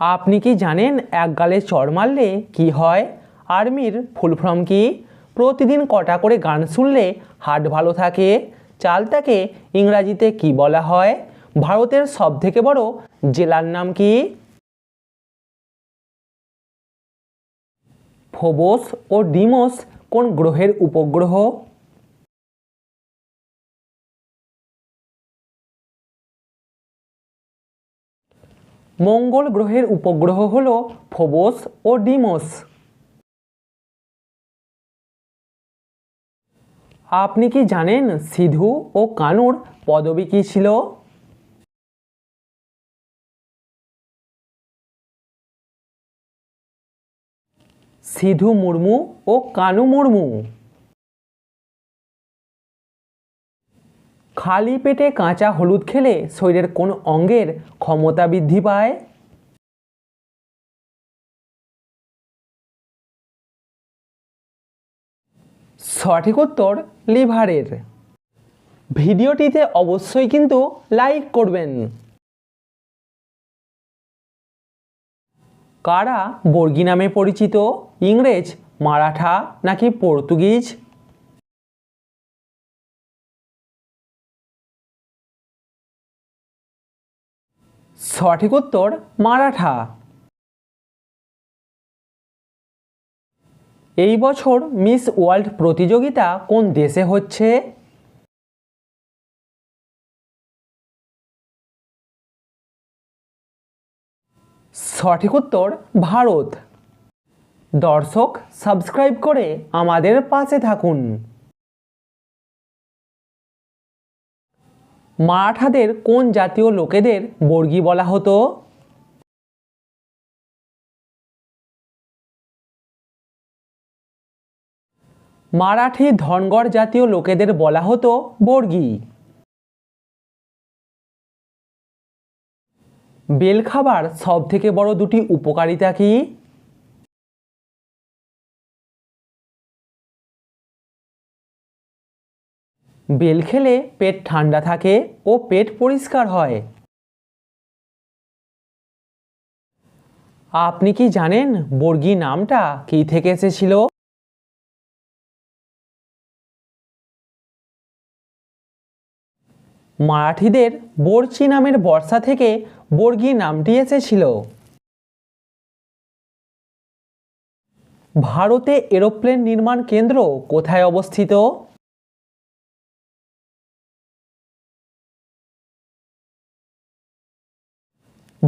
আপনি কি জানেন এক গালে চড় মারলে কি হয়? আর্মির ফুল ফর্ম কি? প্রতিদিন কটা করে গান শুনলে হার্ট ভালো থাকে? চালটাকে ইংরাজিতে কি বলা হয়? ভারতের সবথেকে বড় জেলার নাম কি? ফোবোস ও ডিমোস কোন গ্রহের উপগ্রহ? মঙ্গল গ্রহের উপগ্রহ হল ফোবোস ও ডিমোস। আপনি কি জানেন সিধু ও কানুর পদবী কী ছিল? সিধু মুর্মু ও কানু মুর্মু। খালি পেটে কাঁচা হলুদ খেলে শরীরের কোন অঙ্গের ক্ষমতা বৃদ্ধি পায়? সঠিক উত্তর, লিভারের। ভিডিওটিতে অবশ্যই কিন্তু লাইক করবেন। কারা বর্গি নামে পরিচিত? ইংরেজ, মারাঠা নাকি পর্তুগিজ? সঠিক উত্তর মারাঠা। এই বছর মিস ওয়ার্ল্ড প্রতিযোগিতা কোন দেশে হচ্ছে? সঠিক উত্তর ভারত। দর্শক, সাবস্ক্রাইব করে আমাদের পাশে থাকুন। মারাঠাদের কোন জাতীয় লোকেদের বর্গী বলা হতো? মারাঠি ধনগড় জাতীয় লোকেদের বলা হতো বর্গী। বেল খাবার সব থেকে বড় দুটি উপকারিতা কি? বেল খেলে পেট ঠান্ডা থাকে ও পেট পরিষ্কার হয়। আপনি কি জানেন বর্গী নামটা কি থেকে এসেছিল? মারাঠিদের বর্চি নামের বর্ষা থেকে বর্গী নামটি এসেছিল। ভারতে এরোপ্লেন নির্মাণ কেন্দ্র কোথায় অবস্থিত?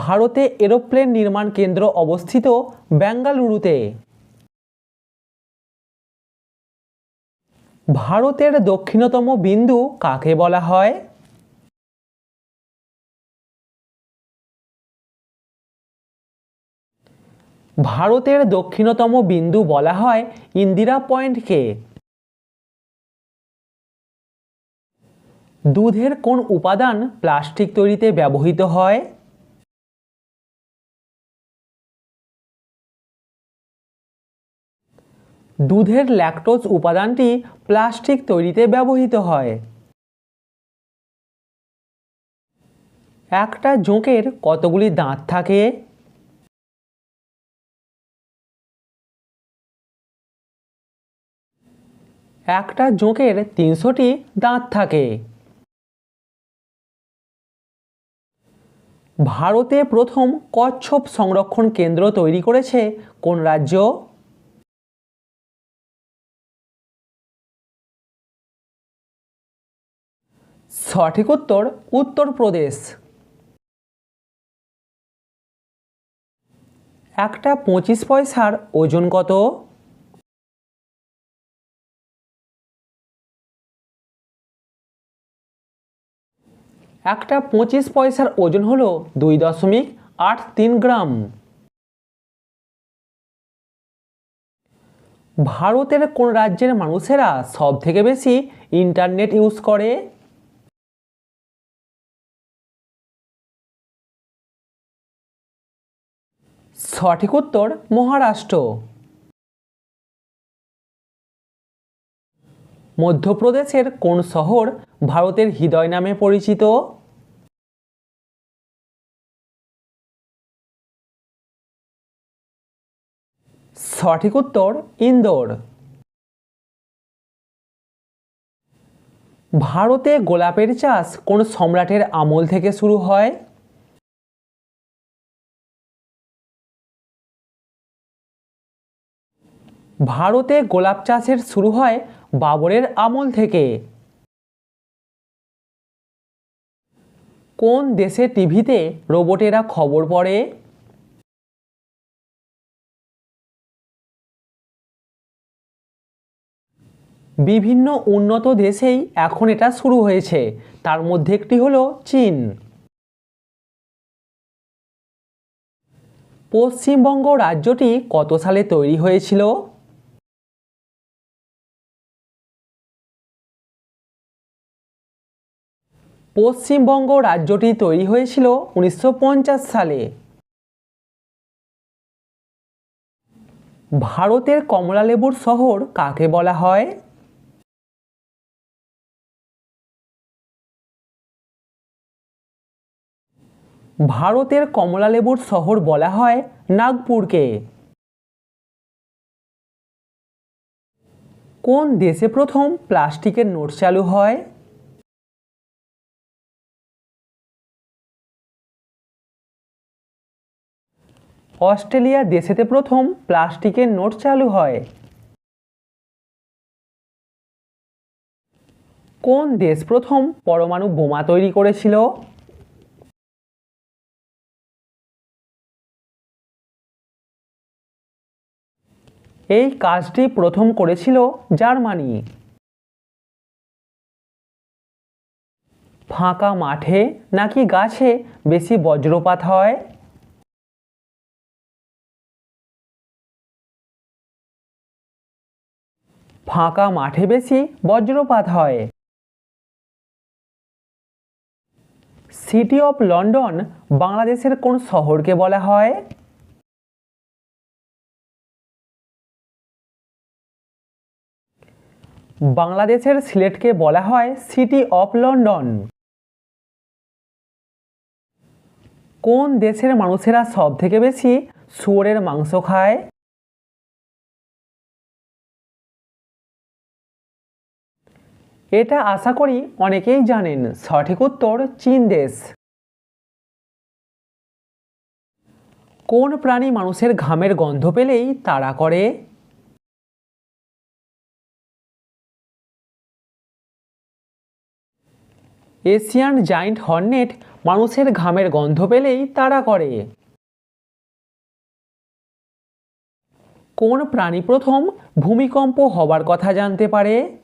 ভারতে এরোপ্লেন নির্মাণ কেন্দ্র অবস্থিত বেঙ্গালুরুতে। ভারতের দক্ষিণতম বিন্দু কাকে বলা হয়? ভারতের দক্ষিণতম বিন্দু বলা হয় ইন্দিরা পয়েন্টকে। দুধের কোন উপাদান প্লাস্টিক তৈরিতে ব্যবহৃত হয়? দুধের ল্যাকটোজ উপাদানটি প্লাস্টিক তৈরিতে ব্যবহৃত হয়। একটা জোঁকের কতগুলি দাঁত থাকে? একটা জোঁকের তিনশোটি দাঁত থাকে। ভারতে প্রথম কচ্ছপ সংরক্ষণ কেন্দ্র তৈরি করেছে কোন রাজ্য? সঠিক উত্তর উত্তরপ্রদেশ। একটা পঁচিশ পয়সার ওজন কত? একটা পঁচিশ পয়সার ওজন হলো দুই দশমিক আট তিন গ্রাম। ভারতের কোন রাজ্যের মানুষেরা সব থেকে বেশি ইন্টারনেট ইউজ করে? সঠিক উত্তর, মহারাষ্ট্র। মধ্যপ্রদেশের কোন শহর ভারতের হৃদয় নামে পরিচিত? সঠিক উত্তর, ইন্দোর। ভারতে গোলাপের চাষ কোন সম্রাটের আমল থেকে শুরু হয়? ভারতে গোলাপ চাষের শুরু হয় বাবরের আমল থেকে। কোন দেশে টিভিতে রোবটেরা খবর পড়ে? বিভিন্ন উন্নত দেশেই এখন এটা শুরু হয়েছে, তার মধ্যে একটি হলো চীন। পশ্চিমবঙ্গ রাজ্যটি কত সালে তৈরি হয়েছিল? পশ্চিমবঙ্গ রাজ্যটি তৈরি হয়েছিল উনিশশো পঞ্চাশ সালে। ভারতের কমলালেবুর শহর কাকে বলা হয়? ভারতের কমলালেবুর শহর বলা হয় নাগপুরকে। কোন দেশে প্রথম প্লাস্টিকের নোট চালু হয়? অস্ট্রেলিয়া দেশেতে প্রথম প্লাস্টিকের নোট চালু হয়। কোন দেশ প্রথম পরমাণু বোমা তৈরি করেছিল? এই কাজটি প্রথম করেছিল জার্মানি। ফাঁকা মাঠে নাকি গাছে বেশি বজ্রপাত হয়? ফাঁকা মাঠে বেশি বজ্রপাত হয়। সিটি অফ লন্ডন বাংলাদেশের কোন শহরকে বলা হয়? বাংলাদেশের সিলেটকে বলা হয় সিটি অফ লন্ডন কোন দেশের মানুষেরা সব থেকে বেশি শুয়োরের মাংস খায়? এটা আশা করি অনেকেই জানেন, সঠিক উত্তর চীন দেশ। কোন প্রাণী মানুষের ঘামের গন্ধ পেলেই তাড়া করে? এশিয়ান জাইন্ট হর্নেট মানুষের ঘামের গন্ধ পেলেই তাড়া করে। কোন প্রাণী প্রথম ভূমিকম্প হবার কথা জানতে পারে?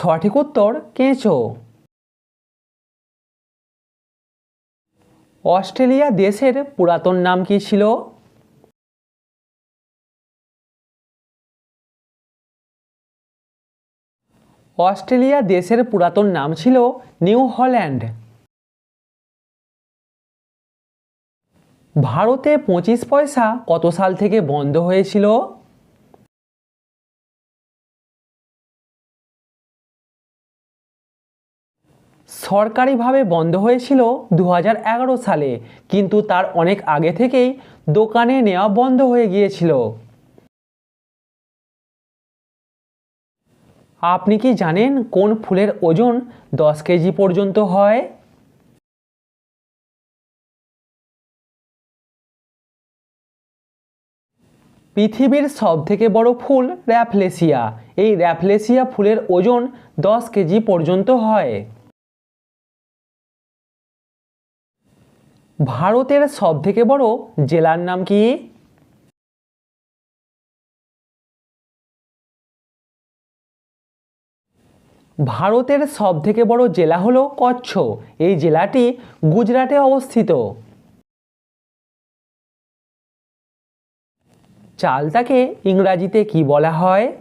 সঠিক উত্তর কেঁচো। অস্ট্রেলিয়া দেশের পুরাতন নাম কি ছিল? অস্ট্রেলিয়া দেশের পুরাতন নাম ছিল নিউ হল্যান্ড। ভারতে পঁচিশ পয়সা কত সাল থেকে বন্ধ হয়েছিল? সরকারিভাবে বন্ধ হয়েছিল দু হাজার এগারো সালে, কিন্তু তার অনেক আগে থেকেই দোকানে নেওয়া বন্ধ হয়ে গিয়েছিল। আপনি কি জানেন কোন ফুলের ওজন দশ কেজি পর্যন্ত হয়? পৃথিবীর সবথেকে বড় ফুল র্যাফলেসিয়া এই র্যাফলেসিয়া ফুলের ওজন দশ কেজি পর্যন্ত হয়। ভারতের সবথেকে বড় জেলার নাম কি? ভারতের সবথেকে বড় জেলা হলো কচ্ছ এই জেলাটি গুজরাটে অবস্থিত। চালতাকে ইংরাজিতে কি বলা হয়?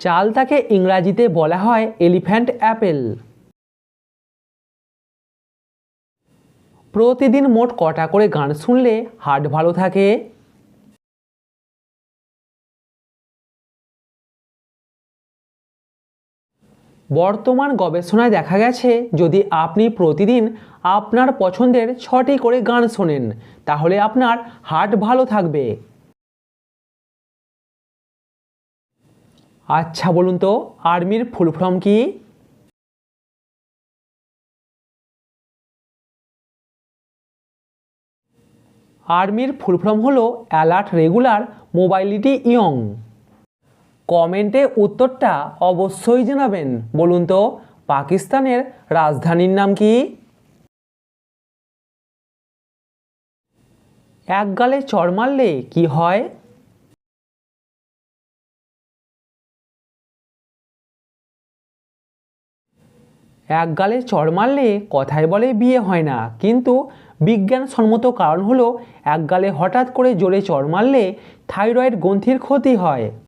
চালতাকে ইংরাজিতে বলা হয় এলিফ্যান্ট অ্যাপেল। প্রতিদিন মোট কটা করে গান শুনলে হার্ট ভালো থাকে? বর্তমান গবেষণায় দেখা গেছে, যদি আপনি প্রতিদিন আপনার পছন্দের ছটি করে গান শোনেন, তাহলে আপনার হার্ট ভালো থাকবে। আচ্ছা বলুন তো, আর্মির ফুল ফর্ম কি? আর্মির ফুল ফর্ম হলো অ্যালার্ট, রেগুলার, মোবাইলিটি, ইয়ং। কমেন্টে উত্তরটা অবশ্যই জানাবেন। বলুন তো, পাকিস্তানের রাজধানীর নাম কি? এক গালে চড় মারলে কি হয়? এক গালে চড় মারলে কথায় বলে বিয়ে হয় না। কিন্তু বিজ্ঞানসম্মত কারণ হলো, এক গালে হঠাৎ করে জোরে চড় মারলে থাইরয়েড গ্রন্থির ক্ষতি হয়।